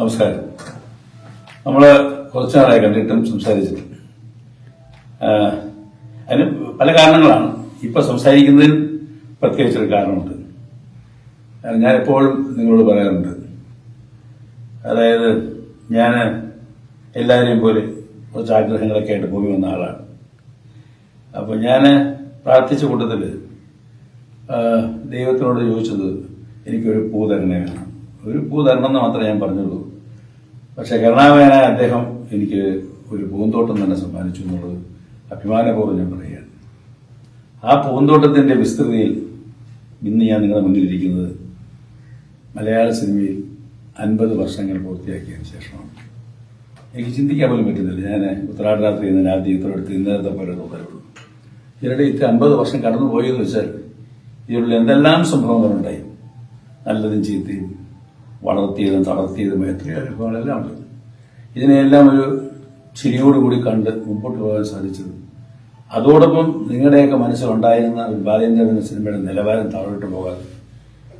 നമസ്കാരം. നമ്മൾ കുറച്ചു നാളായി കണ്ടിട്ടും സംസാരിച്ചിട്ടും. അതിന് പല കാരണങ്ങളാണ്. ഇപ്പൊ സംസാരിക്കുന്നതിന് പ്രത്യേകിച്ചൊരു കാരണമുണ്ട്. ഞാനെപ്പോഴും നിങ്ങളോട് പറയാറുണ്ട്. അതായത് ഞാൻ എല്ലാവരെയും പോലെ കുറച്ച് ആഗ്രഹങ്ങളൊക്കെ ആയിട്ട് പോയി വന്ന ആളാണ്. അപ്പോൾ ഞാൻ പ്രാർത്ഥിച്ച കൂട്ടത്തിൽ ദൈവത്തിനോട് ചോദിച്ചത് എനിക്കൊരു പൂ തരണേ വേണം. ഒരു പൂ തരണം എന്ന് മാത്രമേ ഞാൻ പറഞ്ഞുള്ളൂ. പക്ഷെ കരുണാമേന അദ്ദേഹം എനിക്ക് ഒരു പൂന്തോട്ടം തന്നെ സമ്മാനിച്ചു എന്നുള്ളത് അഭിമാനപൂർവം ഞാൻ പറയുകയാണ്. ആ പൂന്തോട്ടത്തിന്റെ വിസ്തൃതിയിൽ ഇന്ന് ഞാൻ നിങ്ങളുടെ മുന്നിലിരിക്കുന്നത് മലയാള സിനിമയിൽ അൻപത് വർഷങ്ങൾ പൂർത്തിയാക്കിയതിന് ശേഷമാണ്. എനിക്ക് ചിന്തിക്കാൻ പോലും പറ്റുന്നില്ല. ഞാൻ ഉത്തരാടരാത്രി എന്ന എടുത്ത് ഇന്നലത്തെ പോലെ തോന്നലുള്ളൂ ഇതിനിടെ ഇത്ര അൻപത് വർഷം കടന്നു പോയെന്ന് വെച്ചാൽ ഇതിലുള്ള എന്തെല്ലാം സംഭവങ്ങളുണ്ടായി? നല്ലതും ചീത്തയും വളർത്തിയതും തളർത്തിയതും എത്രയോ അനുഭവങ്ങളെല്ലാം ഉണ്ട് ഇതിനെയെല്ലാം ഒരു ചിരിയോടുകൂടി കണ്ട് മുമ്പോട്ട് പോകാൻ സാധിച്ചത്. അതോടൊപ്പം നിങ്ങളുടെയൊക്കെ മനസ്സിലുണ്ടായിരുന്ന ബാലേന്ദ്രൻ സിനിമയുടെ നിലവാരം താഴോട്ട് പോകാതെ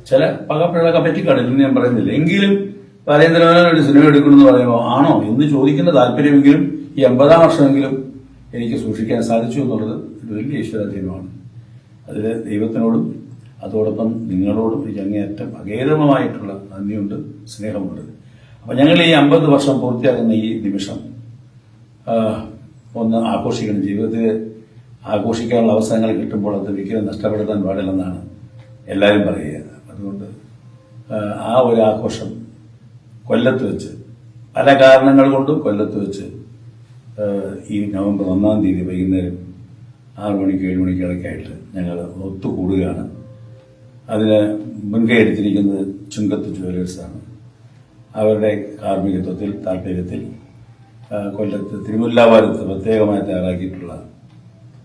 ചില പകപ്പിഴകളൊക്കെ പറ്റിക്കാണില്ല ഇന്ന് ഞാൻ പറയുന്നില്ല. എങ്കിലും ബാലേന്ദ്രൻ ഒരു സിനിമ എടുക്കണമെന്ന് പറയുമ്പോൾ ആണോ എന്ന് ചോദിക്കുന്ന താല്പര്യമെങ്കിലും ഈ അമ്പതാം വർഷമെങ്കിലും എനിക്ക് സൂക്ഷിക്കാൻ സാധിച്ചു എന്നുള്ളത് ഒരു വലിയ ഈശ്വരാധീനമാണ് അതിൽ ദൈവത്തിനോടും അതോടൊപ്പം നിങ്ങളോടും എനിക്ക് അങ്ങേയറ്റം അഗേതമായിട്ടുള്ള നന്ദിയുണ്ട് സ്നേഹമുണ്ട്. അപ്പം ഞങ്ങൾ ഈ അമ്പത് വർഷം പൂർത്തിയാകുന്ന ഈ നിമിഷം ഒന്ന് ആഘോഷിക്കണം. ജീവിതത്തിൽ ആഘോഷിക്കാനുള്ള അവസരങ്ങൾ കിട്ടുമ്പോൾ അത് ഒരിക്കലും നഷ്ടപ്പെടുത്താൻ പാടില്ലെന്നാണ് എല്ലാവരും പറയുക. അതുകൊണ്ട് ആ, ഒരു ആഘോഷം കൊല്ലത്ത് വെച്ച് പല കാരണങ്ങൾ കൊണ്ടും കൊല്ലത്ത് വെച്ച് ഈ നവംബർ ഒന്നാം തീയതി വൈകുന്നേരം ആറു മണിക്ക് ഏഴ് മണിക്ക് ഇടയ്ക്കായിട്ട് ഞങ്ങൾ ഒത്തുകൂടുകയാണ്. അതിന് മുൻകൈ എടുത്തിരിക്കുന്നത് ചുങ്കത്ത് ജുവലേഴ്സാണ് അവരുടെ കാർമ്മികത്വത്തിൽ താല്പര്യത്തിൽ കൊല്ലത്ത് തിരുമുല്ലാവാരത്ത് പ്രത്യേകമായി തയ്യാറാക്കിയിട്ടുള്ള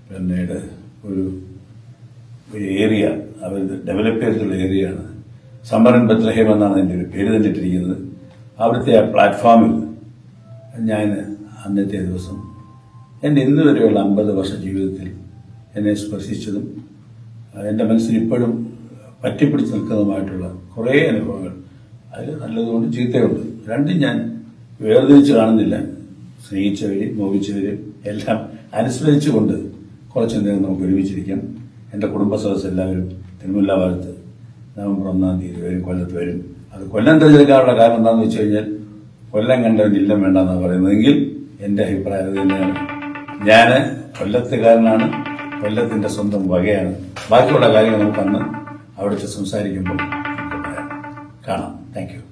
പിന്നീട് ഒരു ഒരു ഏരിയ അവർ ഡെവലപ്പ് ചെയ്തിട്ടുള്ള ഏരിയയാണ്. സമരൻ ബത്ലഹേം എന്നാണ് എന്റെ ഒരു പേര് തന്നെ ഇട്ടിരിക്കുന്നത് അവിടുത്തെ ആ പ്ലാറ്റ്ഫോമിൽ ഞാൻ അന്നത്തെ ദിവസം എന്റെ ഇന്ന് വരെയുള്ള അമ്പത് വർഷ ജീവിതത്തിൽ എന്നെ സ്പർശിച്ചതും എന്റെ മനസ്സിൽ ഇപ്പോഴും പറ്റിപ്പിടിച്ച് നിൽക്കുന്നതുമായിട്ടുള്ള കുറേ അനുഭവങ്ങൾ. അതിൽ നല്ലതുകൊണ്ട് ചീത്തയുണ്ട്. രണ്ടും ഞാൻ വേർതിരിച്ച് കാണുന്നില്ല. സ്നേഹിച്ചവരെയും മോഹിച്ചവരെയും എല്ലാം അനുസ്മരിച്ചുകൊണ്ട് കുറച്ച് നേരം നമുക്ക് ഒരുമിച്ചിരിക്കാം. എന്റെ കുടുംബ സദസ് എല്ലാവരും തിരുമുല്ലാവാരത്ത് നവംബർ ഒന്നാം തീയതി വരും കൊല്ലത്ത് വരും. അത് കൊല്ലം തിരഞ്ഞെടുക്കാനുള്ള കാരണം എന്താണെന്ന് വെച്ച് കഴിഞ്ഞാൽ കൊല്ലം കണ്ടവൻ ഇല്ലം വേണ്ടെന്നാണ് പറയുന്നതെങ്കിൽ എന്റെ അഭിപ്രായം അത് തന്നെയാണ്. ഞാൻ കൊല്ലത്തുകാരനാണ്. കൊല്ലത്തിന്റെ സ്വന്തം വകയാണ്. ബാക്കിയുള്ള കാര്യങ്ങൾ നമുക്ക് അന്ന് അവിടെ വെച്ച് സംസാരിക്കുമ്പോൾ കാണാം. താങ്ക്